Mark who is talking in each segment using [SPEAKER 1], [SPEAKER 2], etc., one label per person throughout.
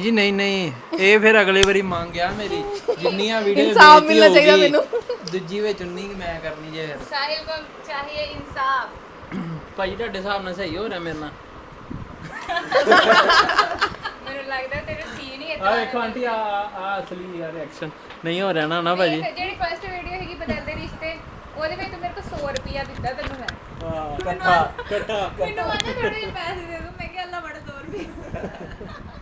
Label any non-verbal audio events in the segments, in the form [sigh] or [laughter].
[SPEAKER 1] ਜੀ ਨਹੀਂ ਨਹੀਂ। ਇਹ ਫਿਰ ਅਗਲੀ ਵਾਰੀ ਮੰਗ ਗਿਆ ਮੇਰੀ। ਜਿੰਨੀਆਂ ਵੀਡੀਓ
[SPEAKER 2] ਇਨਸਾਫ਼ ਮਿਲਣਾ ਚਾਹੀਦਾ ਮੈਨੂੰ।
[SPEAKER 1] ਦੂਜੀ ਵਿੱਚ ਉਨੀ ਕੁ ਮੈਂ ਕਰਨੀ ਜੇ ਫਿਰ।
[SPEAKER 2] ਸਾਹਿਲ ਕੋ ਚਾਹੀਏ ਇਨਸਾਫ।
[SPEAKER 1] ਭਾਈ ਤੁਹਾਡੇ ਹਿਸਾਬ ਨਾਲ ਸਹੀ ਹੋ ਰਿਹਾ ਮੇਰੇ ਨਾਲ?
[SPEAKER 2] ਮੈਨੂੰ ਲੱਗਦਾ ਤੇਰੇ ਸੀਨ ਹੀ
[SPEAKER 1] ਆ ਵੇਖੋ ਆਂਟੀ ਆ ਆ ਅਸਲੀ ਆ ਰਿਐਕਸ਼ਨ ਨਹੀਂ ਹੋ ਰਿਹਾ ਨਾ ਨਾ ਭਾਜੀ।
[SPEAKER 2] ਜਿਹੜੀ ਫਰਸਟ ਵੀਡੀਓ ਹੈਗੀ ਬਦਲਦੇ ਰਿਸ਼ਤੇ ਉਹਦੇ ਵਿੱਚ ਤੂੰ ਮੇਰੇ ਕੋਲ 100 ਰੁਪਿਆ ਦਿੱਤਾ ਤੈਨੂੰ ਮੈਂ।
[SPEAKER 1] ਇਕੱਠਾ
[SPEAKER 2] ਮੈਨੂੰ ਆਂਦੇ ਥੋੜੇ ਜਿਹੇ ਪੈਸੇ ਦੇ ਦੋ ਮੈਂ ਕਿਹਾ ਅੱਲਾ ਬੜਾ 100 ਰੁਪਿਆ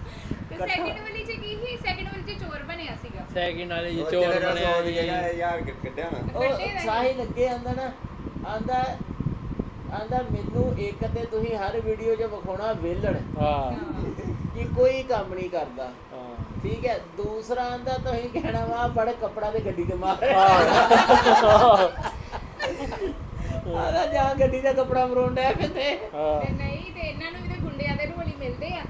[SPEAKER 2] ਸੈਕਿੰਡ ਵਾਲੀ ਚ ਕੀ ਸੀ? ਸੈਕਿੰਡ ਵਾਲੀ ਚ ਚੋਰ ਬਣਿਆ ਸੀਗਾ।
[SPEAKER 1] ਸੈਕਿੰਡ ਵਾਲੇ ਜੀ ਚੋਰ ਬਣਿਆ ਜੀ
[SPEAKER 3] ਯਾਰ ਕੱਢਿਆ ਨਾ।
[SPEAKER 4] ਉਹ ਸਾਹਿਲ ਅੱਗੇ ਆਂਦਾ ਨਾ ਆਂਦਾ ਆਂਦਾ ਮੈਨੂੰ ਇੱਕ ਤੇ ਤੁਸੀਂ ਹਰ ਵੀਡੀਓ 'ਚ ਵਿਖਾਉਣਾ ਵੇਲੜ
[SPEAKER 1] ਹਾਂ।
[SPEAKER 4] ਕਿ ਕੋਈ ਕੰਮ ਨਹੀਂ ਕਰਦਾ।
[SPEAKER 1] ਹਾਂ।
[SPEAKER 4] ਠੀਕ ਹੈ ਦੂਸਰਾ ਆਂਦਾ ਤੁਸੀਂ ਕਹਿਣਾ ਵਾ ਬੜ ਕੱਪੜਾ ਤੇ ਗੱਡੀ ਤੇ ਮਾਰ। ਆਦਾ ਜਾਂ ਗੱਡੀ ਦਾ ਕੱਪੜਾ ਮਰੋਂਡਾ
[SPEAKER 1] ਹਾਂ
[SPEAKER 2] ਤੇ। ਨਹੀਂ ਤੇ ਇਹਨਾਂ ਨੂੰ ਵੀ ਤੇ ਗੁੰਡਿਆਂ ਦੇ ਰੋਲ ਮਿਲਦੇ ਆ।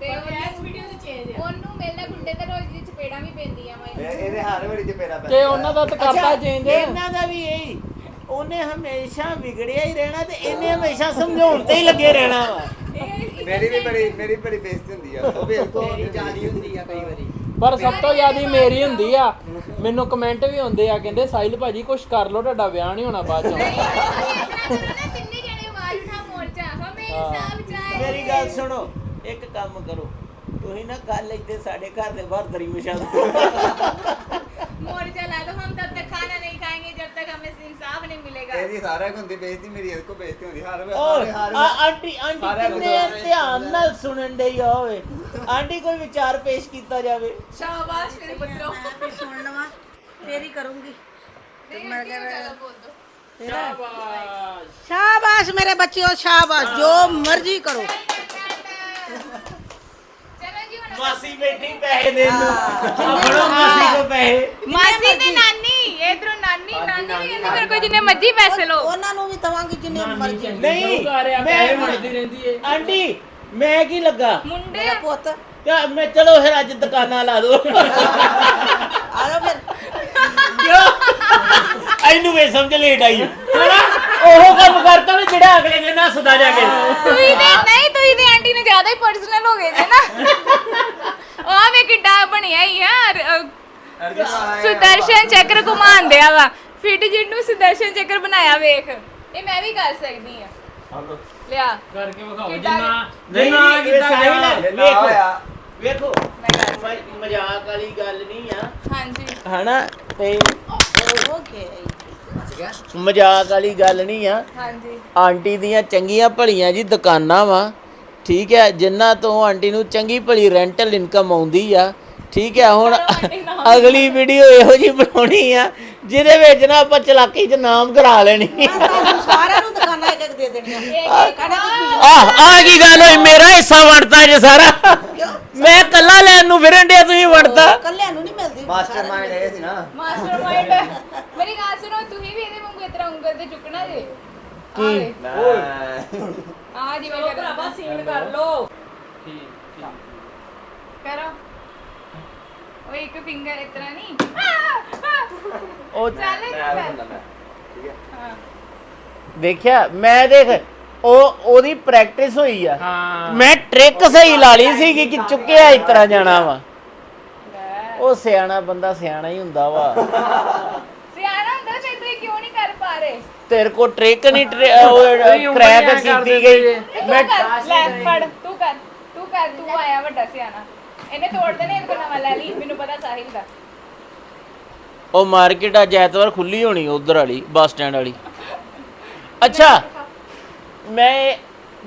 [SPEAKER 4] ਤੇ
[SPEAKER 2] ਤੇ ਇਸ ਵੀਡੀਓ 'ਚ ਚੇਂਜ ਆ। ਉਹਨੂੰ ਮਿਲਦਾ ਗੁੰਡੇ ਦੇ ਰੋਲ ਦੀ ਚਪੇੜਾਂ ਵੀ ਪੈਂਦੀਆਂ ਵਾ
[SPEAKER 3] ਇਹ- ਇਹਦੇ ਹਰ ਵਾਰੀ ਚ ਪੈਰਾ ਪੈ
[SPEAKER 1] ਤੇ ਉਹਨਾਂ ਦਾ ਤਾਂ ਕਰਤਾ ਚੇਂਜ
[SPEAKER 4] ਇਹਨਾਂ ਦਾ ਵੀ ਇਹੀ। ਉਹਨੇ ਹਮੇਸ਼ਾ ਵਿਗੜਿਆ ਹੀ ਰਹਿਣਾ ਤੇ ਇਹਨੇ ਹਮੇਸ਼ਾ ਸਮਝਾਉਣ ਤੇ ਹੀ ਲੱਗੇ ਰਹਿਣਾ ਵਾ।
[SPEAKER 2] ਇਹ
[SPEAKER 3] ਮੇਰੀ ਵੀ ਬੜੀ ਮੇਰੀ ਬੜੀ ਬੇਇੱਜ਼ਤੀ ਹੁੰਦੀ ਆ। ਉਹ ਵੀ ਇੱਕੋ
[SPEAKER 4] ਹੁੰਦੀ ਆ ਕਈ ਵਾਰੀ।
[SPEAKER 1] ਪਰ ਸਭ ਤੋਂ ਜ਼ਿਆਦਾ ਮੇਰੀ ਹੁੰਦੀ ਆ। ਮੈਨੂੰ ਕਮੈਂਟ ਵੀ ਹੁੰਦੇ ਆ ਕਹਿੰਦੇ ਸਾਹਿਲ ਭਾਜੀ ਕੁਝ ਕਰ ਲੋ ਤੁਹਾਡਾ ਵਿਆਹ ਨਹੀਂ ਹੋਣਾ ਬਾਅਦ ਚੋਂ।
[SPEAKER 2] ਤਿੰਨੇ ਜਣੇ ਆਵਾਜ਼ ਉਠਾ ਮੋਰਚਾ ਹਮੇ ਚਾਹੀਏ
[SPEAKER 4] ਮੇਰੀ ਗੱਲ ਸੁਣੋ। ਇੱਕ ਕੰਮ ਕਰੋ ਤੁਸੀਂ ਨਾ ਕੱਲ ਇੱਥੇ ਸਾਡੇ ਘਰ ਦੇ ਬਾਹਰ ਦਰੀ ਵਿਛਾ ਦਿਓ
[SPEAKER 2] मोर्चा ला दो हम तब तक खाना नहीं खाएंगे जब तक हमें इंसाफ नहीं मिलेगा
[SPEAKER 3] ਇਹਦੀ ਸਾਰਿਆਂ ਕੋਲ ਹੁੰਦੀ ਬੇਇੱਜ਼ਤੀ ਮੇਰੀ ਇਹਦੇ ਕੋਲ ਬੇਇੱਜ਼ਤੀ ਹੁੰਦੀ ਹਰ ਵੇ-
[SPEAKER 4] ਓਏ
[SPEAKER 3] ਹਰ ਹਰ
[SPEAKER 4] ਆ- ਆਂਟੀ ਆਂਟੀ
[SPEAKER 3] ਸਾਰਿਆਂ ਨੂੰ
[SPEAKER 4] ਕਿੰਨੇ
[SPEAKER 3] ਸਾਰਿਆਂ
[SPEAKER 4] ਧਿਆਨ ਨਾਲ ਸੁਣਨ ਡਈ ਆ ਹੋਵੇ ਆਂਟੀ ਕੋਈ ਵਿਚਾਰ ਪੇਸ਼ ਕੀਤਾ ਜਾਵੇ
[SPEAKER 2] शाबाश मेरे पुत्रों
[SPEAKER 5] ਮੈਂ ਸੁਣ ਲਵਾਂ ਫੇਰ ਹੀ ਕਰੂੰਗੀ
[SPEAKER 2] मैं क्या बोल दो
[SPEAKER 1] ਸ਼ਾਬਾਸ਼
[SPEAKER 5] ਸ਼ਾਬਾਸ਼ ਮੇਰੇ ਬੱਚਿਓ ਸ਼ਾਬਾਸ਼ ਜੋ ਮਰਜ਼ੀ ਕਰੋ
[SPEAKER 2] चलो जी हुन
[SPEAKER 4] ਮਾਸੀ ਬੈਠੀ ਪੈਸੇ ਦੇਣ ਨੂੰ ਆਹ ਮਾਸੀ ਕੋ ਪੈਸੇ।
[SPEAKER 2] ਮਾਸੀ ਤੇ ਨਾਨੀ ਇਧਰੋਂ ਨਾਨੀ ਨਾਨੀ ਵੀ ਕਹਿੰਦੇ ਮੇਰੇ ਜਿੰਨੇ ਮਰਜ਼ੀ ਪੈਸੇ ਲਓ।
[SPEAKER 5] ਉਹਨਾਂ ਨੂੰ ਵੀ ਤਵਾਂਗੀ ਜਿੰਨੇ ਮਰਜ਼ੀ।
[SPEAKER 4] ਨਹੀਂ
[SPEAKER 1] ਮੈਂ ਮੁੜਦੀ ਰਹਿੰਦੀ ਏ।
[SPEAKER 4] ਆਂਟੀ ਮੈਂ ਕੀ ਲੱਗਾ?
[SPEAKER 5] ਮੁੰਡੇ ਪੁੱਤ।
[SPEAKER 4] ਕਿਆ ਮੈਂ ਚਲੋ ਫਿਰ ਅੱਜ ਦੁਕਾਨਾਂ ਲਾ ਦੋ।
[SPEAKER 5] ਆ ਫਿਰ।
[SPEAKER 4] ਕਿਉਂ? ਐਨੂੰ ਵੇ ਸਮਝ ਲੇਟ ਆਈ ਹਨਾ? ਉਹ ਕੰਮ ਕਰਤਾ ਵੀ ਜਿਹੜਾ ਅਗਲੇ ਦਿਨ ਹੱਸਦਾ ਜਾ ਕੇ।
[SPEAKER 2] ਤੂੰ ਹੀ ਤੇ ਨਹੀਂ ਤੂੰ ਹੀ ਤੇ ਆਂਟੀ ਨੇ ਜ਼ਿਆਦਾ ਹੀ ਪਰਸਨਲ ਹੋ ਗਏ ਜੇ ਨਾ। ਆ ਵੇ ਕਿੱਡਾ ਬਣਿਆ ਹੀ ਯਾਰ ਸੁਦਰਸ਼ਨ ਚੱਕਰ ਘੁਮਾਉਂਦੇ ਆ ਵਾ। ਫਿਟ ਜਿੱਟ ਨੂੰ ਸੁਦਰਸ਼ਨ ਚੱਕਰ ਬਣਾਇਆ ਵੇਖ। ਇਹ ਮੈਂ ਵੀ ਕਰ ਸਕਦੀ ਆ। ਲਿਆ।
[SPEAKER 1] ਕਰਕੇ ਵਿਖਾਓ।
[SPEAKER 2] ਕਿੱਦਾਂ
[SPEAKER 1] ਜਿੰਨਾ
[SPEAKER 4] ਨਹੀਂ
[SPEAKER 1] ਜਿੰਨਾ
[SPEAKER 4] ਨਹੀਂ,
[SPEAKER 1] ਕੀਤਾ
[SPEAKER 4] ਸਾਹਿਲ
[SPEAKER 1] ਗਿਆ
[SPEAKER 3] ਇਹ ਨਾ
[SPEAKER 4] ਵੇਖੋ। ਵੇਖੋ।
[SPEAKER 2] ਮੈਂ ਕਰ ਸਕਦੀ
[SPEAKER 4] ਮਜ਼ਾਕ ਵਾਲੀ ਗੱਲ ਨਹੀਂ ਆ।
[SPEAKER 2] ਹਾਂਜੀ।
[SPEAKER 4] ਹਨਾ ਤੇ
[SPEAKER 5] ਓਕੇ
[SPEAKER 4] ਮਜ਼ਾਕ ਵਾਲੀ ਗੱਲ ਨਹੀਂ ਆ।
[SPEAKER 2] ਹਾਂਜੀ।
[SPEAKER 4] ਆਂਟੀ ਦੀਆਂ ਚੰਗੀਆਂ ਭਲੀਆਂ ਜੀ ਦੁਕਾਨਾਂ ਵਾ। ਠੀਕ ਹੈ ਜਿਨ੍ਹਾਂ ਤੋਂ ਆਂਟੀ ਨੂੰ ਚੰਗੀ ਭਲੀ ਰੈਂਟਲ ਇਨਕਮ ਆਉਂਦੀ ਆ। ਠੀਕ ਹੈ ਹੁਣ ਅਗਲੀ ਵੀਡੀਓ ਇਹੋ ਜੀ ਬਣਾਉਣੀ ਆ ਜਿਹਦੇ ਵਿੱਚ ਨਾ ਆਪਾਂ ਚਲਾਕੀ 'ਚ ਨਾਮ ਕਰਾ ਲੈਣੀ
[SPEAKER 5] ਸਾਰਿਆਂ ਨੂੰ ਦੁਕਾਨਾਂ ਇੱਕ ਇੱਕ ਦੇ ਦੇਣੀਆਂ
[SPEAKER 4] ਆਹ ਆ ਕੀ ਗੱਲ ਹੋਈ? ਮੇਰਾ ਹਿੱਸਾ ਵੰਡਤਾ ਜੇ ਸਾਰਾ। ਮੈਂ ਕੱਲਾ ਲੈਣ ਨੂੰ ਫਿਰਨ ਡਿਆ ਤੁਸੀਂ ਵੰਡਤਾ
[SPEAKER 5] ਕੱਲਿਆਂ ਨੂੰ ਨਹੀਂ ਮਿਲਦੀ।
[SPEAKER 3] ਮਾਸਟਰ ਮਾਈਂਡ ਇਹ ਸੀ ਨਾ।
[SPEAKER 2] ਮਾਸਟਰਮਾਈਂਡ ਮੇਰੀ ਗੱਲ ਸੁਣੋ ਤੁਸੀਂ ਉਂਗਲ ਤੇ ਚੁੱਕਣਾ ਜੇ।
[SPEAKER 4] ਕੀ?
[SPEAKER 2] ਆ ਜਿਵੇਂ ਕਰ ਭਰਾਵਾ ਸੀਨ ਕਰ ਲੋ
[SPEAKER 1] ਠੀਕ ਠੀਕ।
[SPEAKER 2] ਕਰੋ। ਉਹ ਇੱਕ ਫਿੰਗਰ ਇਤਰਾ ਨਹੀਂ।
[SPEAKER 4] ਉਹ
[SPEAKER 2] ਚੱਲ
[SPEAKER 3] ਮੈਂ
[SPEAKER 2] ਕਰ
[SPEAKER 3] ਹੁੰਦਾ ਮੈਂ। ਠੀਕ ਹੈ।
[SPEAKER 2] ਹਾਂ।
[SPEAKER 4] ਦੇਖਿਆ ਮੈਂ ਦੇਖ ਉਹ ਉਹਦੀ ਪ੍ਰੈਕਟਿਸ ਹੋਈ ਆ।
[SPEAKER 1] ਹਾਂ।
[SPEAKER 4] ਮੈਂ ਟ੍ਰਿਕ ਸਹੀ ਲਾ ਲਈ ਸੀ ਕਿ ਚੁੱਕਿਆ ਇਸ ਤਰ੍ਹਾਂ ਜਾਣਾ ਵਾ। ਉਹ ਸਿਆਣਾ ਬੰਦਾ ਸਿਆਣਾ ਹੀ ਹੁੰਦਾ ਵਾ [laughs]
[SPEAKER 2] ਸਿਆਣਾ ਹੁੰਦਾ ਤੇ ਤੁਸੀਂ ਕਿਉਂ
[SPEAKER 4] ਤੇਰੇ ਕੋ ਟ੍ਰਿਕ ਨਹੀਂ
[SPEAKER 1] ਉਂਗਲੀਆਂ
[SPEAKER 4] ਕ੍ਰੈਕ
[SPEAKER 1] ਦਿੰਦੇ
[SPEAKER 4] ਗਈ। ਮੈਂ
[SPEAKER 2] ਕਰ ਲੈ ਫੜ ਤੂੰ ਕਰ ਤੂੰ ਕਰ ਤੂੰ ਆਇਆ ਵੱਡਾ ਸਿਆਣਾ। ਇਹਨੇ ਤੋੜ ਦੇਣੇ ਇਹਦੇ ਕੋਲ ਨਵਾਂ ਲੈ ਲਈ ਮੈਨੂੰ ਪਤਾ ਸਾਹਿਲ ਦਾ
[SPEAKER 4] ਉਹ ਮਾਰਕੀਟ ਅੱਜ ਐਤਵਾਰ ਖੁੱਲੀ ਹੋਣੀ ਉਧਰ ਵਾਲੀ ਬੱਸ ਸਟੈਂਡ ਵਾਲੀ। ਅੱਛਾ ਮੈਂ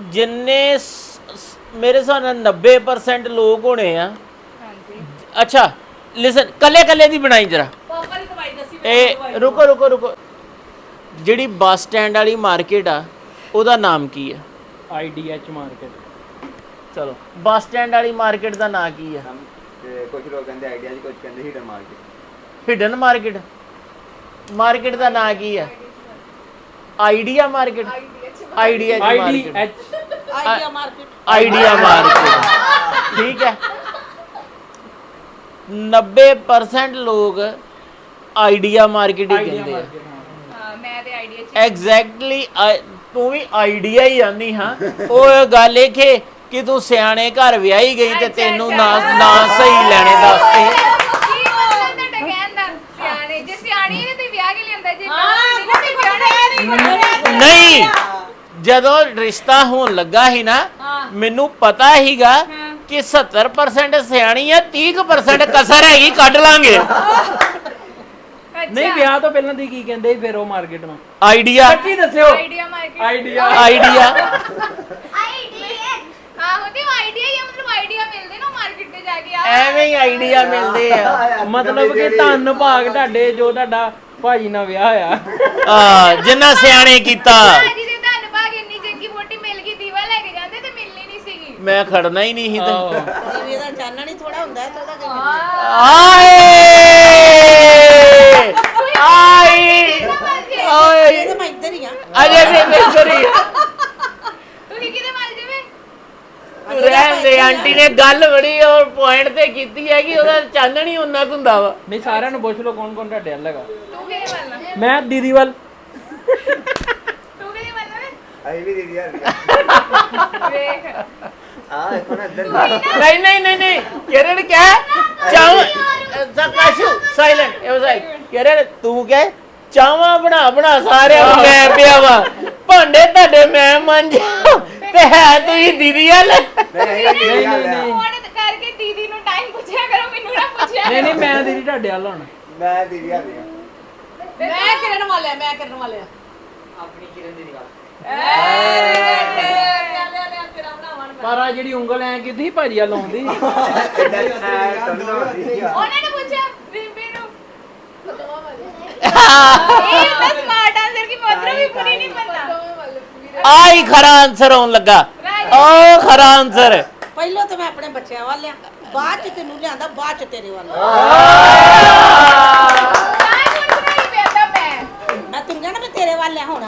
[SPEAKER 4] ਜਿੰਨੇ ਸ- ਸ- ਮੇਰੇ ਹਿਸਾਬ ਨਾਲ 90% ਲੋਕ ਹੋਣੇ ਆ।
[SPEAKER 2] ਹਾਂਜੀ।
[SPEAKER 4] ਅੱਛਾ ਲਿਸਨ ਕੱਲੇ ਕੱਲੇ ਦੀ ਬਣਾਈ ਜਰਾ।
[SPEAKER 2] ਪਾਪਾ ਦੀ ਦਵਾਈ ਦੱਸੀ
[SPEAKER 4] ਇਹ ਰੁਕੋ ਰੁਕੋ ਰੁਕੋ। ਜਿਹੜੀ ਬੱਸ ਸਟੈਂਡ ਵਾਲੀ ਮਾਰਕੀਟ ਆ ਉਹਦਾ ਨਾਮ ਕੀ ਆ?
[SPEAKER 1] IDH market.
[SPEAKER 4] ਚਲੋ ਬੱਸ ਸਟੈਂਡ ਵਾਲੀ ਮਾਰਕੀਟ ਦਾ ਨਾਮ ਕੀ ਆ?
[SPEAKER 3] ਹਮ ਤੇ ਕੁਝ ਲੋਕ ਕਹਿੰਦੇ ਆਈਡੀਆ ਜੀ ਕੁਝ ਕਹਿੰਦੇ hidden market
[SPEAKER 4] hidden market market ਦਾ ਨਾਮ ਕੀ ਆ? Idea market idea market
[SPEAKER 1] IDH
[SPEAKER 5] idea market.
[SPEAKER 4] Idea market ਠੀਕ ਹੈ। 90% ਲੋਕ ਆਈਡੀਆ ਮਾਰਕੀਟ ਹੀ
[SPEAKER 1] ਆਈਡੀਆ
[SPEAKER 4] ਕਹਿੰਦੇ ਆ।
[SPEAKER 1] ਮਾਰਕੀਟ ਹਾਂ
[SPEAKER 2] ਹਾਂ ਮੈਂ ਤੇ ਆਈਡੀਆ ਚ
[SPEAKER 4] ਐਗਜ਼ੈਕਟਲੀ ਤੂੰ ਵੀ ਆਈਡੀਆ ਹੀ ਆਂਦੀ ਹਾਂ। ਉਹ ਗੱਲ ਇਹ ਕਿ ਕਿ ਤੂੰ ਸਿਆਣੇ ਘਰ ਵਿਆਹੀ ਗਈ ਤੇ ਤੈਨੂੰ। ਨਾ ਨਾ ਸਹੀ ਲੈਣੇ ਦੱਸਦੇ
[SPEAKER 2] ਨਹੀਂ
[SPEAKER 4] ਜਦੋਂ ਰਿਸ਼ਤਾ ਹੋਣ ਲੱਗਾ ਸੀ ਨਾ ਮੈਨੂੰ ਪਤਾ ਹੀਗਾ ਕਿ 70% ਸਿਆਣੀ ਆ 30% ਕਸਰ ਹੈਗੀ ਕੱਢ ਲਾਂਗੇ।
[SPEAKER 1] ਨਹੀਂ ਵਿਆਹ ਤੋਂ ਪਹਿਲਾਂ ਦੀ ਕੀ ਕਹਿੰਦੇ ਸੀ ਫਿਰ ਉਹ ਮਾਰਕੀਟ ਨੂੰ।
[SPEAKER 4] ਆਈਡੀਆ
[SPEAKER 1] ਸੱਚੀ ਦੱਸਿਓ।
[SPEAKER 2] Idea market
[SPEAKER 1] idea
[SPEAKER 4] idea
[SPEAKER 2] idea ਆਹੋ ਤੇ ਆਈਡੀਆ ਹੀ ਆ, ਮਤਲਬ ਆਈਡੀਆ ਮਿਲਦੇ ਨਾ ਮਾਰਕੀਟ ਤੇ ਜਾ ਕੇ। ਆ
[SPEAKER 4] ਐਵੇਂ ਹੀ ਆਈਡੀਆ ਮਿਲਦੇ ਆ।
[SPEAKER 1] ਮਤਲਬ ਕਿ ਧੰਨ ਭਾਗ ਤੁਹਾਡੇ ਜੋ ਤੁਹਾਡਾ ਭਾਜੀ ਨਾਲ ਵਿਆਹ ਹੋਇਆ।
[SPEAKER 4] ਆ ਜਿੰਨਾ ਸਿਆਣੇ ਕੀਤਾ
[SPEAKER 2] ਭਾਜੀ ਦੇ ਧੰਨ ਭਾਗ ਇੰਨੀ ਚੰਗੀ ਮੋਟੀ ਮਿਲ ਗਈ ਦੀਵਾ ਲੈ ਕੇ ਜਾਂਦੇ ਤੇ ਮਿਲਣੀ ਨਹੀਂ ਸੀਗੀ
[SPEAKER 4] ਮੈਂ ਖੜਨਾ ਹੀ ਨਹੀਂ ਸੀ ਤੇ।
[SPEAKER 1] ਆਹੋ।
[SPEAKER 5] ਜਿਵੇਂ ਦਾ ਚਾਨਣ ਹੀ ਥੋੜਾ ਹੁੰਦਾ ਹੈ ਤੇ ਉਹਦਾ ਕੀ
[SPEAKER 4] ਆਏ! ਆਏ!
[SPEAKER 5] ਇਹ
[SPEAKER 4] ਆਏ
[SPEAKER 5] ਤਾਂ ਮੈਂ ਇੱਧਰ ਹੀ ਆ।
[SPEAKER 4] ਅਜੇ ਵੀ ਮੇਰੀ
[SPEAKER 2] ਤੁਸੀਂ ਕਿਹਦੇ ਵੱਲ ਜਿਵੇਂ?
[SPEAKER 4] ਰਹਿਣ ਦੇ ਆਂਟੀ ਨੇ ਗੱਲ ਬੜੀ ਔਰ ਪੁਆਇੰਟ ਤੇ ਕੀਤੀ ਹੈ ਕਿ ਉਹਦਾ ਚਾਨਣ ਹੀ ਉਹਨਾਂ ਕੁ ਹੁੰਦਾ ਵਾ।
[SPEAKER 1] ਨਹੀਂ ਸਾਰਿਆਂ ਨੂੰ ਪੁੱਛ ਲਓ ਕੌਣ ਕੌਣ ਤੁਹਾਡੇ ਵੱਲ ਹੈਗਾ।
[SPEAKER 2] ਤੂੰ ਕਿਹਦੇ ਵੱਲ ਆ?
[SPEAKER 1] ਮੈਂ ਦੀਦੀ ਵੱਲ।
[SPEAKER 2] ਤੂੰ ਕਿਹਦੇ ਵੱਲ ਆ?
[SPEAKER 3] ਆਈ ਵੀ ਦੀਦੀ ਯਾਰ
[SPEAKER 2] ਵੇਖ।
[SPEAKER 3] ਆ ਦੇਖੋ ਨਾ ਇੱਧਰ
[SPEAKER 4] ਨਹੀਂ ਨਹੀਂ ਨਹੀਂ ਨਹੀਂ ਕਿਰਨ ਕਹਿ ਚਾਹ ਸਕਾਸ਼ੂ ਸਾਇਲੈਂਟ ਇਹ ਵਾਈ ਕਿਰਨ ਤੂੰ ਕਹਿ ਚਾਵਾ ਬਣਾ ਬਣਾ ਸਾਰਿਆਂ ਨੂੰ ਮੈਂ ਪਿਆ ਵਾ ਭਾਂਡੇ ਤੁਹਾਡੇ ਮੈਂ ਮੰਜ। ਤੇ ਹੈ ਤੁਸੀਂ ਦੀਦੀ ਆ ਲੈ
[SPEAKER 3] ਨਹੀਂ ਨਹੀਂ
[SPEAKER 1] ਨਹੀਂ,
[SPEAKER 2] ਫੋਨ ਕਰਕੇ ਦੀਦੀ ਨੂੰ ਟਾਈਮ ਪੁੱਛਿਆ ਕਰੋ ਮੈਨੂੰ ਨਾ ਪੁੱਛਿਆ
[SPEAKER 1] ਨਹੀਂ ਨਹੀਂ ਮੈਂ ਦੀਦੀ ਤੁਹਾਡੇ ਵੱਲ ਹੁਣ।
[SPEAKER 3] ਮੈਂ ਦੀਦੀ ਯਾਰ
[SPEAKER 5] ਮੈਂ ਕਿਰਨ ਵਾਲਿਆ ਮੈਂ ਕਿਰਨ ਵਾਲਿਆ
[SPEAKER 1] ਪਰ ਆ ਜਿਹੜੀ ਉਂਗਲ ਐ ਸੀ ਭਾਜੀ ਆ ਲਾਉਂਦੀ? [laughs]
[SPEAKER 2] ਉਹਨਾਂ ਨੇ ਪੁੱਛਿਆ ਰਿੰਪੀ ਨੂੰ [laughs] ਇਹ ਤਾਂ ਸਮਾਰਟ ਆਨਸਰ ਕੀ ਮਤਲਬ ਵੀ ਪੂਰੀ ਨਹੀਂ ਪਤਾ
[SPEAKER 4] ਆਈ ਖਰਾ ਆਨਸਰ ਆਉਣ ਲੱਗਾ। ਓ ਖਰਾ ਆਨਸਰ
[SPEAKER 5] ਪਹਿਲਾਂ ਤਾਂ ਮੈਂ ਆਪਣੇ ਬੱਚਿਆਂ ਵੱਲ ਆ ਬਾਅਦ ਚ ਤੈਨੂੰ ਲਿਆਂਦਾ ਬਾਅਦ ਚ ਤੇਰੇ ਵੱਲ
[SPEAKER 2] ਤਾਂ ਪੁੱਛਣਾ ਹੀ ਪੈਂਦਾ ਮੈਂ
[SPEAKER 5] ਮੈਂ ਤੈਨੂੰ ਕਹਿਣਾ ਮੈਂ ਤੇਰੇ ਵੱਲ ਆ ਹੁਣ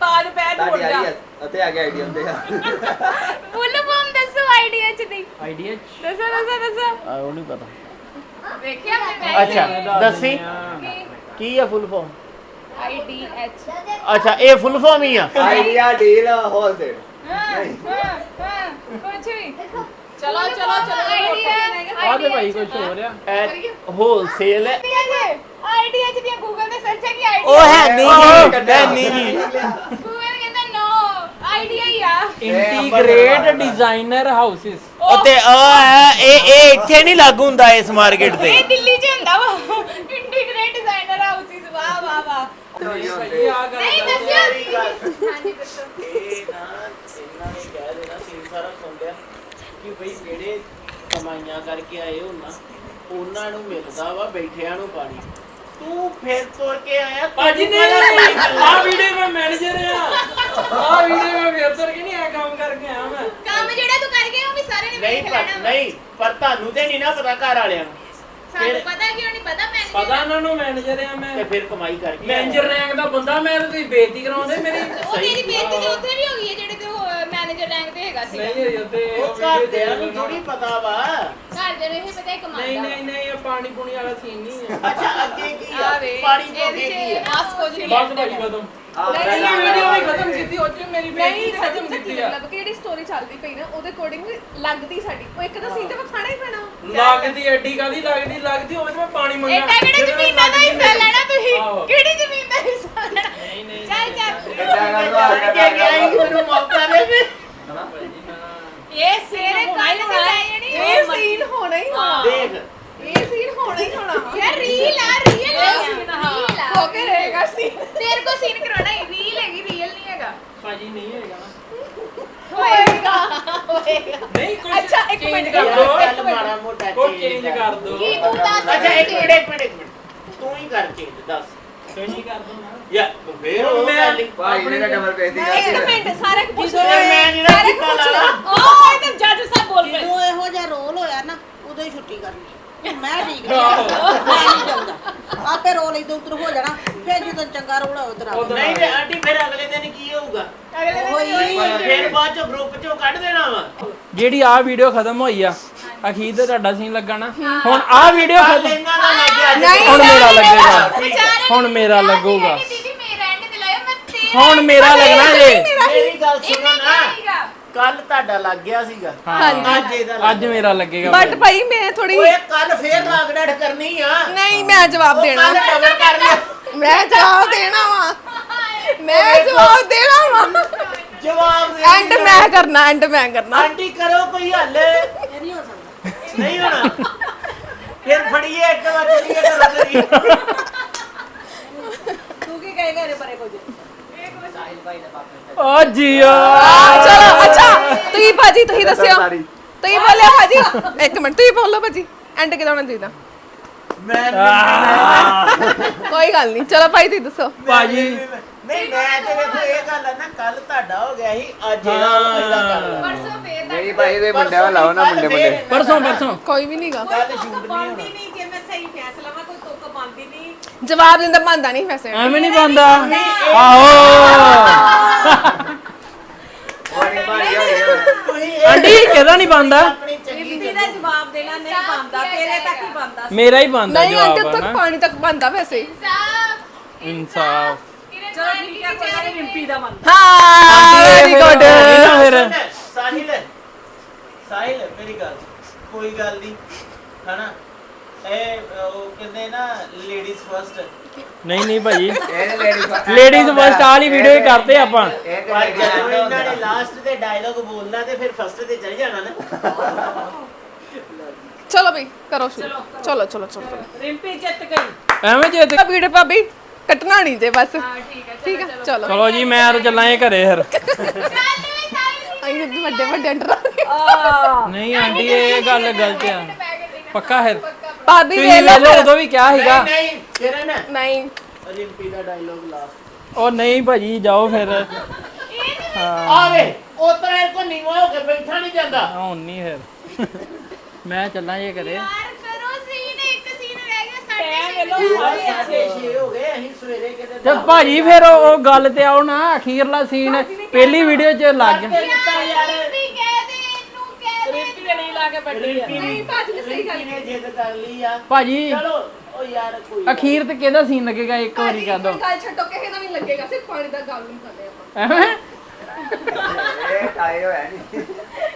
[SPEAKER 5] ਤਾਜ ਪੈ ਨੂੰ ਉੱਡ
[SPEAKER 3] ਤੁਹਾਡੀ
[SPEAKER 5] ਜਾ।
[SPEAKER 3] ਆਈ ਅਤੇ ਆ ਗਿਆ ਆਈਡੀ ਹੁੰਦੇ ਆ।
[SPEAKER 2] ਫੁੱਲ ਫਾਰਮ ਦੱਸੋ ਆਈਡੀਆ ਚ ਦੀ।
[SPEAKER 1] ਆਈਡੀਆ
[SPEAKER 2] ਦੱਸੋ ਦੱਸੋ ਦੱਸੋ।
[SPEAKER 4] ਆ ਉਹ ਨਹੀਂ ਪਤਾ।
[SPEAKER 2] ਵੇਖਿਆ ਮੈਂ
[SPEAKER 4] ਅੱਛਾ ਦੱਸੀ। ਕੀ? ਆ ਫੁੱਲ ਫਾਰਮ
[SPEAKER 2] ਆਈਡੀ ਐਚ
[SPEAKER 4] ਅੱਛਾ ਇਹ ਫੁੱਲ ਫਾਰਮ ਹੀ ਆ।
[SPEAKER 3] Idea deal wholesale.
[SPEAKER 2] ਹਾਂ ਹਾਂ ਹਾਂ ਕੁਛ ਵੀ।
[SPEAKER 5] ਚਲੋ ਚਲੋ ਚਲੋ
[SPEAKER 2] ਆਈਡੀਆ
[SPEAKER 1] ਆ ਤੇ ਭਾਈ ਕੁਝ ਹੋ ਰਿਹਾ
[SPEAKER 4] ਹੋਲਸੇਲ ਹੈ।
[SPEAKER 2] ਆਈਡੀਆ ਚ ਦੀਆਂ ਗੂਗਲ ਤੇ ਸਰਚ ਹੈ ਕਿ ਆਈਡੀਆ
[SPEAKER 4] ਉਹ ਹੈ ਨਹੀਂ ਜੀ ਹੈ ਨਹੀਂ। ਜੀ
[SPEAKER 2] ਗੂਗਲ ਕਹਿੰਦਾ ਨੋ ਆਈਡੀਆ ਹੀ ਆ।
[SPEAKER 1] ਇੰਟੀਗ੍ਰੇਟ ਡਿਜ਼ਾਈਨਰ ਹਾਊਸਿਸ
[SPEAKER 4] ਅਤੇ ਆ ਹੈ, ਇਹ ਇਹ ਇੱਥੇ ਨਹੀਂ ਲਾਗੂ ਹੁੰਦਾ ਇਸ ਮਾਰਕੀਟ ਤੇ।
[SPEAKER 2] ਇਹ ਦਿੱਲੀ ਚ ਹੁੰਦਾ ਵਾ। ਇੰਟੀਗ੍ਰੇਟ ਡਿਜ਼ਾਈਨਰ ਹਾਊਸਿਸ ਵਾਹ ਵਾਹ ਵਾਹ। ਨਹੀਂ ਦੱਸਿਓ ਹਾਂਜੀ ਦੱਸੋ
[SPEAKER 4] ਇਹ ਨਾ ਇਹਨਾਂ ਨੇ ਕਹਿ ਦੇਣਾ ਸੀ ਸਾਰਾ ਸੁਣਦਿਆ ਕਿ ਬਈ ਜਿਹੜੇ ਕਮਾਈਆਂ ਕਰਕੇ ਆਏ ਹੋ ਨਾ ਉਹਨਾਂ ਨੂੰ ਮਿਲਦਾ ਵਾ ਬੈਠਿਆਂ ਨੂੰ ਪਾਣੀ। ਤੂੰ ਫਿਰ ਤੁਰ ਕੇ ਆਇਆ
[SPEAKER 1] ਭਾਜੀ ਨਹੀਂ ਆ ਵੀਡੀਓ ਮੈਂ ਮੈਨੇਜਰ ਆ। ਆ ਵੀਡੀਓ ਮੈਂ ਵੇਰਦਰ ਕਿ ਨਹੀਂ ਆ ਕੰਮ ਕਰਕੇ ਆਇਆ ਮੈਂ।
[SPEAKER 2] ਕੰਮ ਜਿਹੜਾ ਤੂੰ ਕਰ ਗਿਆ ਉਹ ਵੀ ਸਾਰੇ ਨੇ
[SPEAKER 4] ਨਹੀਂ ਪਰ। ਨਹੀਂ ਪਰ ਤੁਹਾਨੂੰ ਤੇ ਨਹੀਂ ਨਾ ਪਤਾ ਘਰ ਵਾਲਿਆਂ ਨੂੰ।
[SPEAKER 2] ਸਾਨੂੰ
[SPEAKER 4] ਫਿਰ-
[SPEAKER 2] ਪਤਾ ਕਿਉਂ ਨਹੀਂ? ਪਤਾ ਮੈਂ
[SPEAKER 1] ਪਤਾ ਉਹਨਾਂ ਨੂੰ ਮੈਨੇਜਰ ਆ
[SPEAKER 4] ਤੇ
[SPEAKER 1] ਮੈਂ
[SPEAKER 4] ਫਿਰ ਕਮਾਈ ਕਰਕੇ
[SPEAKER 1] ਮੈਨੇਜਰ ਰੈਂਕ ਦਾ ਬੰਦਾ ਮੈਂ ਤੇ ਤੁਸੀਂ ਬੇਇੱਜ਼ਤੀ ਕਰਾਉਂਦੇ ਮੇਰੀ।
[SPEAKER 2] ਉਹ ਤੇਰੀ ਬੇਇੱਜ਼ਤੀ ਤੇ ਉੱਥੇ ਵੀ ਹੋ ਗਈ ਹੈ ਜਿਹੜੇ ਤੇ ਮੈਨੇਜਰ ਰੈਂਕ ਤੇ ਹੈਗਾ ਸੀ
[SPEAKER 1] ਨਹੀਂ ਇਹ ਤੇ
[SPEAKER 4] ਉਹ ਘਰ ਦੇ ਨੂੰ ਥੋੜੀ ਪਤਾ ਵਾ।
[SPEAKER 2] ਘਰ ਦੇ ਨੂੰ ਇਹ ਪਤਾ ਹੀ ਕਮਾਉਂਦਾ
[SPEAKER 1] ਨਹੀਂ ਨਹੀਂ ਨਹੀਂ ਇਹ ਪਾਣੀ ਪੂਣੀ ਵਾਲਾ ਸੀਨ ਨਹੀਂ ਆ।
[SPEAKER 4] ਅੱਛਾ ਅੱਗੇ ਕੀ ਆ?
[SPEAKER 2] ਆ ਵੇ
[SPEAKER 4] ਪਾਣੀ ਤੋਂ ਅੱਗੇ
[SPEAKER 2] ਇਹਦੇ
[SPEAKER 4] ਕੀ ਆ?
[SPEAKER 2] ਚ ਬਸ ਕੁਝ ਨਹੀਂ
[SPEAKER 1] ਬਸ ਭਾਜੀ ਖਤਮ। ਨਹੀਂ ਇਹ ਵੀਡੀਓ ਵੀ ਖਤਮ ਕੀਤੀ ਉਹ ਚ ਮੇਰੀ ਬੇਇੱਜ਼ਤੀ ਖਤਮ ਕੀਤੀ ਆ।
[SPEAKER 6] ਮਤਲਬ ਕਿ ਜਿਹੜੀ ਸਟੋਰੀ ਚੱਲਦੀ ਪਈ ਨਾ ਉਹਦੇ ਅਕੋਰਡਿੰਗ ਲੱਗਦੀ ਸਾਡੀ। ਉਹ ਇੱਕ ਤਾਂ ਸੀਨ ਤੇ ਵਿਖਾਣਾ ਹੀ। ਪੈਣਾ
[SPEAKER 1] ਲੱਗਦੀ ਐਡੀ ਕਾਦੀ ਲੱਗਦੀ? ਲੱਗਦੀ ਹੋਵੇ ਤੇ ਮੈਂ ਪਾਣੀ ਮੰਗਾ।
[SPEAKER 2] ਐਡਾ ਕਿਹੜਾ ਜ਼ਮੀਨ ਦਾ ਹਿੱਸਾ ਲੈਣਾ ਤੁਸੀਂ?
[SPEAKER 1] ਆਹੋ।
[SPEAKER 2] ਕਿਹੜੀ ਜ਼ਮੀਨ ਦਾ ਹਿੱਸਾ ਲੈਣਾ
[SPEAKER 1] ਨਹੀਂ ਨਹੀਂ
[SPEAKER 2] ਚੱਲ ਚੱਲ
[SPEAKER 3] ਇੱਦਾਂ ਕਰ ਲਓ, ਆ ਗਿਆ,
[SPEAKER 4] ਅੱਗੇ ਗਿਆ ਹੀ ਮੈਨੂੰ ਮੌਕਾ ਦੇ ਦੇ
[SPEAKER 2] ਇਹ ਸੇਰੇ ਕੱਲ ਚ ਲੈ ਜਾਣੀ
[SPEAKER 6] ਇਹ ਸੀਨ ਹੋਣਾ ਹੀ ਹੋਣਾ
[SPEAKER 4] ਦੇਖ
[SPEAKER 6] ਇਹ ਸੀਨ ਹੋਣਾ ਹੀ ਹੋਣਾ
[SPEAKER 2] ਯਾਰ ਰੀਲ ਆ ਰੀਲ ਆ ਰੀਲ ਆ
[SPEAKER 6] ਹੋ ਕੇ ਰਹੇਗਾ ਸੀਨ
[SPEAKER 2] ਤੇਰੇ ਕੋ ਸੀਨ ਕਰਾਉਣਾ ਹੈ ਰੀਲ ਹੈਗੀ ਰੀਅਲ ਨਹੀਂ ਹੈਗਾ
[SPEAKER 1] ਭਾਜੀ ਨਹੀਂ ਹੋਏਗਾ ਨਾ
[SPEAKER 2] ਹੋਏਗਾ ਹੋਏਗਾ
[SPEAKER 1] ਨਹੀਂ ਕੁਝ
[SPEAKER 6] ਅੱਛਾ, ਇੱਕ
[SPEAKER 1] change
[SPEAKER 6] ਮਿੰਟ,
[SPEAKER 1] ਕਰ
[SPEAKER 6] ਇੱਕ
[SPEAKER 1] ਦੋ
[SPEAKER 4] ਚੱਲ ਮਾੜਾ ਮੋਟਾ।
[SPEAKER 1] ਕੁਝ
[SPEAKER 4] change
[SPEAKER 1] ਚੇਂਜ ਕਰ ਦੋ
[SPEAKER 2] ਕੀ ਤੂੰ ਦੱਸ
[SPEAKER 4] ਅੱਛਾ ਇੱਕ ਮਿੰਟ ਇੱਕ ਮਿੰਟ ਇੱਕ ਮਿੰਟ। ਤੂੰ ਹੀ ਕਰ ਚੇਂਜ ਦੱਸ। ਤੁਸੀਂ ਕਰ ਦੋ ਨਾ। ਯਾ ਫੇਰ ਉਹ ਗੱਲ ਹੀ
[SPEAKER 3] ਭਾਈ ਨੇ ਤਾਂ ਡਬਲ ਪੇਜ ਦੀ
[SPEAKER 6] ਇੱਕ
[SPEAKER 3] ਕਰਤੀ
[SPEAKER 6] ਮਿੰਟ ਸਾਰੇ ਪੁੱਛ
[SPEAKER 5] ਜਦੋਂ
[SPEAKER 6] ਰਹੇ
[SPEAKER 4] ਮੈਂ ਜਿਹੜਾ
[SPEAKER 6] ਸਾਰੇ
[SPEAKER 4] ਕੀਤਾ
[SPEAKER 6] ਪੁੱਛ।
[SPEAKER 4] ਲਾ
[SPEAKER 6] ਰਹੇ ਉਹ ਇਹਦੇ ਜੱਜ ਸਾਹਿਬ ਬੋਲ ਪਏ।
[SPEAKER 5] ਜਦੋਂ ਇਹੋ ਜਿਹਾ ਰੋਲ ਹੋਇਆ ਨਾ ਉਦੋਂ ਹੀ ਛੁੱਟੀ ਕਰਨੀ। ਮੈਂ ਠੀਕ ਨਹੀਂ ਮੈਂ ਨਹੀਂ ਜਾਊਂਗਾ ਆਪੇ ਰੋਲ ਇਧਰ ਉਧਰ ਹੋ ਜਾਣਾ। ਫਿਰ ਜਦੋਂ ਚੰਗਾ ਰੋਲ ਉਧਰ ਆ
[SPEAKER 4] ਨਹੀਂ ਤੇ ਆਂਟੀ ਫਿਰ ਅਗਲੇ ਦਿਨ ਕੀ ਹੋਊਗਾ?
[SPEAKER 5] ਹੋਈ
[SPEAKER 4] ਫਿਰ ਬਾਅਦ ਚੋਂ ਗਰੁੱਪ ਚੋਂ ਕੱਢ ਦੇਣਾ ਵਾ।
[SPEAKER 1] ਜਿਹੜੀ ਆ ਵੀਡੀਓ ਖਤਮ ਹੋਈ ਆ ਅਖੀਰ ਤੇ ਤੁਹਾਡਾ ਸੀਨ ਲੱਗਾ ਨਾ। ਹੁਣ ਆ ਵੀਡੀਓ ਖਤਮ
[SPEAKER 4] ਇਹਨਾਂ ਦਾ ਲੱਗਿਆ ਅੱਜ।
[SPEAKER 6] ਨਹੀਂ,
[SPEAKER 1] ਹੁਣ ਮੇਰਾ ਲੱਗੇਗਾ। ਹੁਣ ਮੇਰਾ ਲੱਗੂਗਾ।
[SPEAKER 2] ਦੀਦੀ ਮੇਰਾ ਐਂਡ ਤੇ ਲਾਇਆ ਮੈਂ ਤੇਰਾ
[SPEAKER 1] ਹੁਣ ਮੇਰਾ ਲੱਗਣਾ ਜੇ।
[SPEAKER 4] ਮੇਰੀ ਗੱਲ ਸੁਣੋ ਕੱਲ ਤੁਹਾਡਾ ਲੱਗ ਗਿਆ ਸੀਗਾ।
[SPEAKER 1] ਹਾਂ
[SPEAKER 4] ਅੱਜ ਇਹਦਾ
[SPEAKER 1] ਅੱਜ ਮੇਰਾ ਲੱਗੇਗਾ
[SPEAKER 6] ਬਟ ਭਾਈ ਮੈਂ ਥੋੜੀ
[SPEAKER 4] ਓਏ ਕੱਲ ਫੇਰ ਲਾਗੜੜ ਕਰਨੀ ਆ।
[SPEAKER 6] ਨਹੀਂ ਮੈਂ ਜਵਾਬ ਦੇਣਾ।
[SPEAKER 4] ਕੱਲ ਡਬਲ ਕਰ ਲਿਆ।
[SPEAKER 6] ਮੈਂ ਜਵਾਬ ਦੇਣਾ ਵਾ। ਮੈਂ ਜਵਾਬ ਦੇਣਾ ਵਾ।
[SPEAKER 4] ਜਵਾਬ ਦੇ
[SPEAKER 6] ਐਂਡ ਮੈਂ ਕਰਨਾ ਐਂਡ ਮੈਂ ਕਰਨਾ।
[SPEAKER 4] ਆਂਟੀ ਕਰੋ ਕੋਈ ਹੱਲ।
[SPEAKER 5] ਇਹ ਨਹੀਂ ਹੋ ਸਕਦਾ
[SPEAKER 4] ਨਹੀਂ ਹੋਣਾ। ਫਿਰ ਫੜੀਏ ਇੱਕ ਵਾਰ ਚਲੀਏ ਕਰੋ ਕਰੀ
[SPEAKER 5] ਤੂੰ ਕੀ ਕਹੇਗਾ ਇਹਦੇ ਬਾਰੇ ਕੁਝ?
[SPEAKER 1] ਓ ਜੀਓ
[SPEAKER 6] ਆ ਚਲੋ ਅੱਛਾ ਤੁਸੀਂ ਭਾਜੀ ਤੁਸੀਂ ਦੱਸਿਓ।
[SPEAKER 3] ਸਾਰੀ।
[SPEAKER 6] ਤੁਸੀਂ ਬੋਲਿਓ ਭਾਜੀ। ਇੱਕ ਮਿੰਟ ਤੁਸੀਂ ਬੋਲੋ ਭਾਜੀ। ਐਂਡ ਕਿਦਾਂ ਹੋਣਾ ਚਾਹੀਦਾ
[SPEAKER 4] ਮੈਂ
[SPEAKER 6] ਕੋਈ ਗੱਲ ਨਹੀਂ ਚਲੋ ਭਾਈ ਤੁਸੀਂ ਦੱਸੋ।
[SPEAKER 1] ਭਾਜੀ।
[SPEAKER 4] ਨਹੀਂ ਮੈਂ ਤੇ ਵੇਖੋ ਇਹ ਗੱਲ ਆ ਨਾ ਕੱਲ ਤੁਹਾਡਾ ਹੋ ਗਿਆ ਸੀ ਅੱਜ ਇਹਦਾ ਇਹਦਾ ਕਰ
[SPEAKER 2] ਪਰਸੋਂ ਫੇਰ ਦਾ
[SPEAKER 3] ਨਹੀਂ ਭਾਈ ਦੇ ਮੁੰਡੇ ਵਾਲਾ ਲਾਓ ਨਾ ਮੁੰਡੇ ਮੁੰਡੇ।
[SPEAKER 1] ਪਰਸੋਂ ਪਰਸੋਂ।
[SPEAKER 6] ਕੋਈ ਵੀ ਨਹੀਂਗਾ
[SPEAKER 4] ਕੱਲ ਸ਼ੂਟ ਨਹੀਂ ਹੋਣਾ
[SPEAKER 5] ਨਹੀਂ ਜੇ ਮੈਂ ਸਹੀ ਫੈਸਲਾ ਵਾ ਕੋਈ ਤੁੱਕ ਪਾਉਂਦੀ ਨਹੀਂ
[SPEAKER 6] ਜਵਾਬ ਦਿੰਦਾ ਬੰਦਾ ਨਹੀਂ ਵੈਸੇ।
[SPEAKER 1] ਐਵੇਂ ਨਹੀਂ ਬੰਦਾ। ਆਹੋ। ਆਂਟੀ ਕਿਹਦਾ ਨਹੀਂ ਬੰਦਾ?
[SPEAKER 5] ਜਵਾਬ ਦੇਣਾ ਨਹੀਂ ਤੇਰੇ ਤੱਕ ਹੀ ਪਾਉਂਦਾ
[SPEAKER 1] ਮੇਰਾ ਹੀ ਬੰਦਾ
[SPEAKER 6] ਨਹੀਂ
[SPEAKER 1] ਜਵਾਬ
[SPEAKER 6] ਤੱਕ ਪਾਣੀ ਤੱਕ ਬੰਦਾ ਵੈਸੇ।
[SPEAKER 2] ਇਨਸਾਫ।
[SPEAKER 1] ਇਨਸਾਫ
[SPEAKER 5] ਚਲੋ ਠੀਕ ਹੈ ਕੋਈ ਗੱਲ ਰਿੰਪੀ ਦਾ ਮੰਨ
[SPEAKER 6] ਹਾਂ ਵੈਰੀ ਗੁੱਡ
[SPEAKER 1] ਨਾ ਫਿਰ।
[SPEAKER 4] ਸੁਣ, ਸਾਹਿਲ ਸਾਹਿਲ ਮੇਰੀ ਗੱਲ। ਕੋਈ ਗੱਲ ਨਹੀਂ ਹਨਾ? ਇਹ ਉਹ ਕਹਿੰਦੇ ਨਾ ਲੇਡੀਜ਼ ਫਰਸਟ
[SPEAKER 1] ਨਹੀਂ ਨਹੀਂ ਭਾਜੀ।
[SPEAKER 3] ਇਹ ਲੇਡੀ
[SPEAKER 1] ਲੇਡੀਜ਼ ਫਸਟ ਵਾਲੀ ਵੀਡੀਓ ਹੀ ਕਰਦੇ ਆਪਾਂ।
[SPEAKER 3] ਇਹ ਤੇ
[SPEAKER 4] ਪਰ ਜਦੋਂ ਇਹਨਾਂ ਨੇ
[SPEAKER 3] ਫਰਸਟ
[SPEAKER 4] ਲਾਸਟ ਤੇ ਡਾਇਲੋਗ ਬੋਲਣਾ ਤੇ ਫਿਰ ਫਸਟ ਤੇ ਚਲ ਜਾਣਾ ਨਾ।
[SPEAKER 6] ਚਲੋ ਬਈ ਕਰੋ ਸ਼ੁਰੂ। ਚਲੋ ਚਲੋ ਚਲੋ ਚਲੋ।
[SPEAKER 5] ਰਿੰਪੀ ਜਿੱਤ ਗਈ।
[SPEAKER 1] ਐਵੇਂ ਜੇ ਤੇ
[SPEAKER 6] ਵੀਡੀਓ ਭਾਬੀ ਕੱਟਣਾ ਨਹੀਂ ਜੇ ਬਸ।
[SPEAKER 2] ਹਾਂ ਠੀਕ ਹੈ
[SPEAKER 6] ਠੀਕ ਹੈ ਚਲੋ।
[SPEAKER 1] ਚਲੋ। ਜੀ ਮੈਂ ਤਾਂ ਚੱਲਾਂ ਇਹ ਘਰੇ ਫਿਰ।
[SPEAKER 6] ਅਸੀਂ ਤਾਂ ਵੱਡੇ ਵੱਡੇ ਅੰਡਰ
[SPEAKER 1] ਨਹੀਂ ਆਂਟੀ ਇਹ ਗੱਲ ਗਲਤ ਆ। ਪੱਕਾ ਫਿਰ।
[SPEAKER 6] ਭਾਬੀ
[SPEAKER 1] ਤੁਸੀਂ
[SPEAKER 6] ਵੇਖ ਲਓ
[SPEAKER 1] ਵੇਲੇ ਉਦੋਂ ਵੀ ਕਿਹਾ ਸੀਗਾ।
[SPEAKER 4] ਨਹੀਂ ਨਹੀਂ ਕਿਰਨ
[SPEAKER 6] ਨਹੀਂ।
[SPEAKER 4] ਰਿੰਪੀ ਦਾ ਡਾਇਲੋਗ ਲਾਸਟ
[SPEAKER 1] ਉਹ ਨਹੀਂ ਭਾਜੀ ਜਾਓ ਫਿਰ।
[SPEAKER 4] ਆਵੇ ਉਤਰੇ ਕੋ ਨੀਵਾ ਹੋ ਕੇ ਬੈਠਾ ਨਹੀਂ ਜਾਂਦਾ।
[SPEAKER 1] ਹੁਣ ਨਹੀਂ ਫਿਰ। ਮੈਂ ਚੱਲਾਂ ਇਹ
[SPEAKER 2] ਯਾਰ ਕਰੋ ਸੀਨ ਇੱਕ ਸੀਨ ਰਹਿ ਗਿਆ ਸਾਡੇ
[SPEAKER 4] ਸਾਡੇ ਛੇ ਹੋ ਗਏ ਅਸੀਂ ਸਵੇਰੇ ਕਿਤੇ
[SPEAKER 1] ਤੇ ਭਾਜੀ ਫਿਰ ਉਹ ਉਹ ਗੱਲ ਤੇ ਆਓ ਨਾ ਅਖੀਰਲਾ ਸੀਨ ਪਹਿਲੀ ਵੀਡੀਓ 'ਚ ਲੱਗ ਗਿਆ
[SPEAKER 4] ਦਿੱਤਾ ਯਾਰ
[SPEAKER 2] ਵੀ ਕਹਿ ਦੇ। ਕਹਿ ਦੇ
[SPEAKER 5] ਨਹੀਂ ਲਾ ਕੇ ਵੱਡੀ
[SPEAKER 4] ਰਿੰਪੀ
[SPEAKER 6] ਨਹੀਂ, ਭਾਜੀ ਨੇ ਸਹੀ ਗੱਲ
[SPEAKER 4] ਨੇ ਜਿੱਦ ਕਰ ਲਈ ਆ।
[SPEAKER 1] ਭਾਜੀ
[SPEAKER 4] ਚਲੋ ਉਹ ਯਾਰ ਕੋਈ
[SPEAKER 1] ਅਖੀਰ ਤੇ ਕਿਹਦਾ ਸੀਨ ਲੱਗੇਗਾ? ਇੱਕ ਵਾਰੀ ਕਹਿ ਦੋ।
[SPEAKER 6] ਗੱਲ ਛੱਡੋ ਕਿਸੇ ਦਾ ਵੀ ਲੱਗੇਗਾ ਸਿਰਫ ਪਾਣੀ ਦਾ ਗੱਲ ਨਹੀਂ ਕਰਦੇ ਆਪਾਂ।
[SPEAKER 1] ਐਵੇਂ?
[SPEAKER 3] ਇਹ ਟਾਈ ਹੋਇਆ ਨਹੀਂ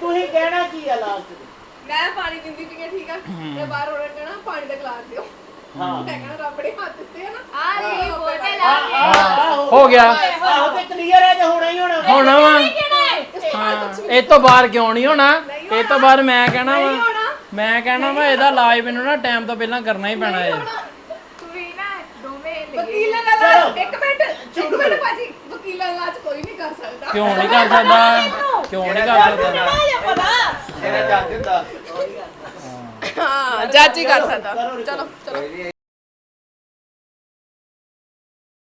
[SPEAKER 4] ਤੁਸੀਂ ਕਹਿਣਾ ਕੀ ਆ ਲਾਸਟ ਤੇ?
[SPEAKER 6] ਮੈਂ ਪਾਣੀ ਪੀਂਦੀ ਪਈ ਹਾਂ, ਠੀਕ ਆ? ਤੇ ਬਾਹਰ ਉਹਨਾਂ ਨੇ ਕਹਿਣਾ ਪਾਣੀ ਦਾ ਗਲਾਸ ਦਿਓ।
[SPEAKER 4] ਹਾਂ।
[SPEAKER 6] ਮੈਂ ਕਹਿਣਾ ਰੱਬ ਨੇ ਹੱਥ ਦਿੱਤੇ ਆ ਨਾ।
[SPEAKER 2] ਆ ਰਹੀ ਬੋਤਲ
[SPEAKER 4] ਆ
[SPEAKER 2] ਆ।
[SPEAKER 4] ਆ ਆ
[SPEAKER 1] ਹੋ ਗਿਆ।
[SPEAKER 4] ਆਹੋ ਤੇ ਕਲੀਅਰ ਹੈ ਤੇ ਹੋਣਾ ਹੀ ਹੋਣਾ।
[SPEAKER 1] ਹੋਣਾ ਵਾ।
[SPEAKER 6] ਇਸ ਤੋਂ ਬਾਅਦ ਕੁਛ
[SPEAKER 1] ਹਾਂ। ਇਹ ਤੋਂ ਬਾਹਰ ਕਿਉਂ ਨਹੀਂ ਹੋਣਾ? ਇਹ ਤੋਂ ਬਾਅਦ ਮੈਂ ਕਹਿਣਾ ਵਾ ਮੈਂ ਕਹਿਣਾ ਵਾ ਇਹਦਾ ਇਲਾਜ ਮੈਨੂੰ ਨਾ ਟਾਈਮ ਤੋਂ ਪਹਿਲਾਂ ਕਰਨਾ ਹੀ ਪੈਣਾ ਹੈ।
[SPEAKER 2] ਤੂੰ ਵੀ ਨਾ ਦੋਵੇਂ
[SPEAKER 6] ਵਕੀਲਾਂ ਦਾ ਇਲਾਜ ਇੱਕ ਮਿੰਟ ਇੱਕ ਮਿੰਟ ਭਾਜੀ। ਵਕੀਲਾਂ ਦਾ ਇਲਾਜ ਕੋਈ ਨਹੀਂ ਕਰ ਸਕਦਾ।
[SPEAKER 1] ਕਿਉਂ ਨਹੀਂ ਕਰ ਸਕਦਾ? ਕਿਉਂ ਨਹੀਂ ਕਰ ਸਕਦਾ?
[SPEAKER 3] ਇਹਨੇ ਜਾਂਦੇ ਹੁੰਦਾ।
[SPEAKER 6] ਹਾਂ ਜੱਜ ਹੀ ਕਰ ਸਕਦਾ। ਚਲੋ ਚਲੋ।